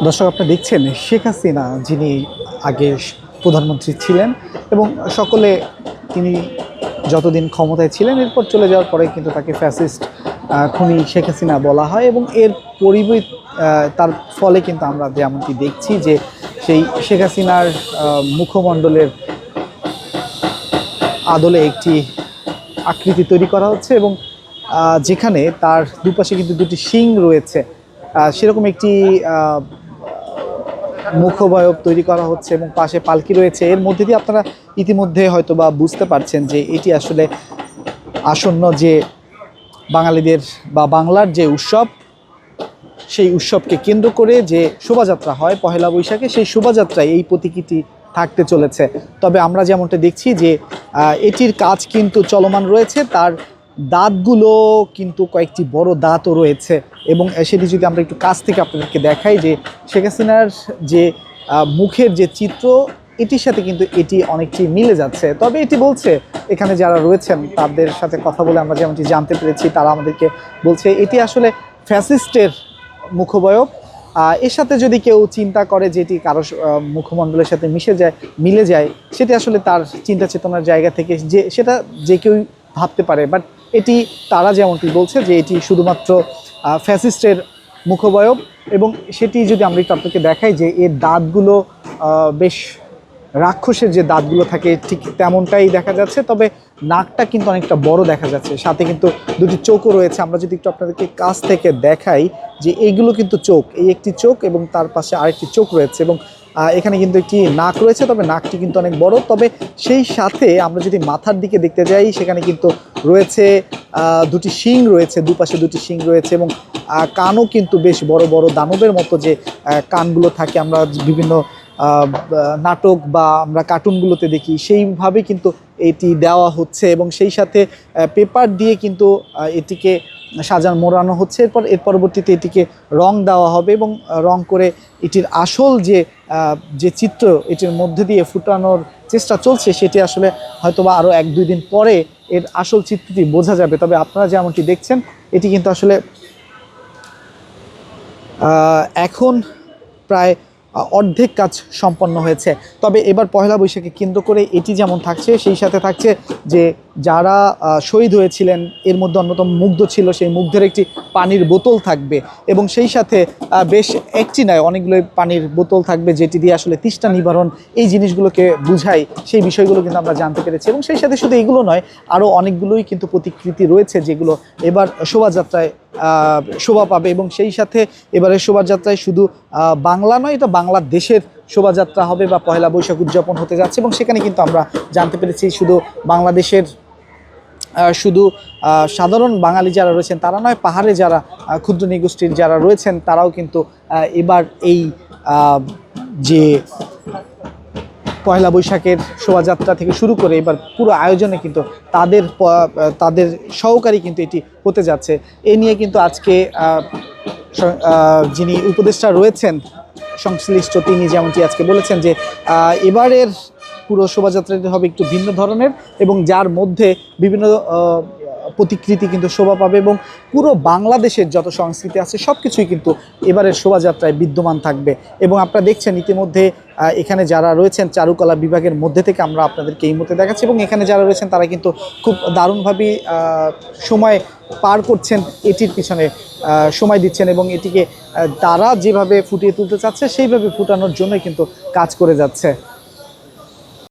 দর্শক আপনি দেখছেন শেখ হাসিনা, যিনি আগে প্রধানমন্ত্রী ছিলেন এবং সকলে তিনি যতদিন ক্ষমতায় ছিলেন, এরপর চলে যাওয়ার পরে কিন্তু তাকে ফ্যাসিস্ট খুনি শেখ হাসিনা বলা হয় এবং এর পরিবর্ত তার ফলে কিন্তু আমরা যেমনটি দেখছি যে সেই শেখ হাসিনার মুখমণ্ডলের আদলে একটি আকৃতি তৈরি করা হচ্ছে এবং যেখানে তার দুপাশে কিন্তু দুটি শিং রয়েছে। সেরকম একটি মুখবয়ব তৈরি করা হচ্ছে এবং পাশে পালকি রয়েছে। এর মধ্যে দিয়ে আপনারা ইতিমধ্যে হয়তো বা বুঝতে পারছেন যে এটি আসলে আসন্ন যে বাঙালিদের বা বাংলার যে উৎসব, সেই উৎসবকে কেন্দ্র করে যে শোভাযাত্রা হয় পহেলা বৈশাখে, সেই শোভাযাত্রায় এই প্রতীকীটি থাকতে চলেছে। তবে আমরা যেমনটা দেখছি যে এটির কাজ কিন্তু চলমান রয়েছে। তার দাঁতগুলো কিন্তু কয়েকটি বড় দাঁতও রয়েছে এবং সেটি যদি আমরা একটু কাছ থেকে আপনাদেরকে দেখাই যে শেখ হাসিনার যে মুখের যে চিত্র, এটির সাথে কিন্তু এটি অনেকটি মিলে যাচ্ছে। তবে এটি বলছে, এখানে যারা রয়েছেন, তাদের সাথে কথা বলে আমরা যেমনটি জানতে পেরেছি, তারা আমাদেরকে বলছে, এটি আসলে ফ্যাসিস্টের মুখবয়ব। এর সাথে যদি কেউ চিন্তা করে যে এটি কারও মুখমণ্ডলের সাথে মিশে যায়, মিলে যায়, সেটি আসলে তার চিন্তা চেতনার জায়গা থেকে যে, সেটা যে কেউ ভাবতে পারে। বাট এটি তারা যেমনটি বলছে যে এটি শুধুমাত্র ফ্যাসিস্টের মুখবয়ব এবং সেটি যদি আমরা একটু আপনাকে দেখাই যে এর দাঁতগুলো বেশ রাক্ষসের যে দাঁতগুলো থাকে ঠিক তেমনটাই দেখা যাচ্ছে, তবে নাকটা কিন্তু অনেকটা বড় দেখা যাচ্ছে। সাথে কিন্তু দুটি চোখও রয়েছে। আমরা যদি একটু আপনাদেরকে কাছ থেকে দেখাই যে এইগুলো কিন্তু চোখ। এই একটি চোখ এবং তার পাশে আরেকটি চোখ রয়েছে এবং এখানে কিন্তু একটি নাক রয়েছে, তবে নাকটি কিন্তু অনেক বড়। তবে সেই সাথে আমরা যদি মাথার দিকে দেখতে যাই, সেখানে কিন্তু রয়েছে দুটি শিং রয়েছে, দুপাশে দুটি শিং রয়েছে এবং কানও কিন্তু বেশ বড় বড় দানবের মতো যে কানগুলো থাকে আমরা বিভিন্ন নাটক বা আমরা কার্টুনগুলোতে দেখি, সেইভাবে কিন্তু এটি দেওয়া হচ্ছে এবং সেই সাথে পেপার দিয়ে কিন্তু এটিকে সাজান মোড়ানো হচ্ছে। এরপর, এর পরবর্তীতে এটিকে রং দেওয়া হবে এবং রং করে এটির আসল যে যে চিত্র এটির মধ্যে দিয়ে ফুটানোর চেষ্টা চলছে, সেটি আসলে হয়তোবা আরও এক দুই দিন পরে এর আসল চিত্রটি বোঝা যাবে। তবে আপনারা যেমনটি দেখছেন, এটি কিন্তু আসলে এখন প্রায় অর্ধেক কাজ সম্পন্ন হয়েছে। তবে এবার পয়লা বৈশাখে কেন্দ্র করে এটি যেমন থাকছে, সেই সাথে থাকছে যে যারা শহীদ হয়েছিলেন, এর মধ্যে অন্যতম মুগ্ধ ছিল, সেই মুগ্ধের একটি পানির বোতল থাকবে। এবং সেই সাথে বেশ একটি নয়, অনেকগুলো পানির বোতল থাকবে, যেটি দিয়ে আসলে তিষ্টা নিবারণ এই জিনিসগুলোকে বুঝাই সেই বিষয়গুলো কিন্তু আমরা জানতে পেরেছি। এবং সেই সাথে শুধু এগুলো নয় আরও অনেকগুলোই কিন্তু প্রতিকৃতি রয়েছে যেগুলো এবার শোভাযাত্রায় শোভা পাবে এবং সেই সাথে এবারের শোভাযাত্রায় শুধু বাংলা নয়, এটা বাংলাদেশের শোভাযাত্রা হবে বা পয়লা বৈশাখ উদযাপন হতে যাচ্ছে এবং সেখানে কিন্তু আমরা জানতে পেরেছি শুধু বাংলাদেশের শুধু সাধারণ বাঙালি যারা রয়েছেন তারা নয়, পাহাড়ে যারা ক্ষুদ্র নিগোষ্ঠীর যারা রয়েছেন তারাও কিন্তু এবার এই যে পয়লা বৈশাখের শোভাযাত্রা থেকে শুরু করে এবার পুরো আয়োজনে কিন্তু তাদের তাদের সহকারী কিন্তু এটি হতে যাচ্ছে। এ নিয়ে কিন্তু আজকে যিনি উপদেষ্টা রয়েছেন, সংশ্লিষ্ট তিনি যেমনটি আজকে বলেছেন যে এবারের পুরো শোভাযাত্রাটি হবে একটু ভিন্ন ধরনের এবং যার মধ্যে বিভিন্ন প্রতিকৃতি কিন্তু শোভা পাবে এবং পুরো বাংলাদেশের যত সংস্কৃতি আছে সব কিছুই কিন্তু এবারের শোভাযাত্রায় বিদ্যমান থাকবে। এবং আপনারা দেখছেন ইতিমধ্যে এখানে যারা রয়েছেন চারুকলা বিভাগের মধ্যে থেকে আমরা আপনাদেরকে এই মুহূর্তে দেখাচ্ছি এবং এখানে যারা রয়েছেন তারা কিন্তু খুব দারুণভাবে সময় পার করছেন, এটির পিছনে সময় দিচ্ছেন এবং এটিকে তারা যেভাবে ফুটিয়ে তুলতে চাচ্ছে সেইভাবে ফুটানোর জন্যই কিন্তু কাজ করে যাচ্ছে।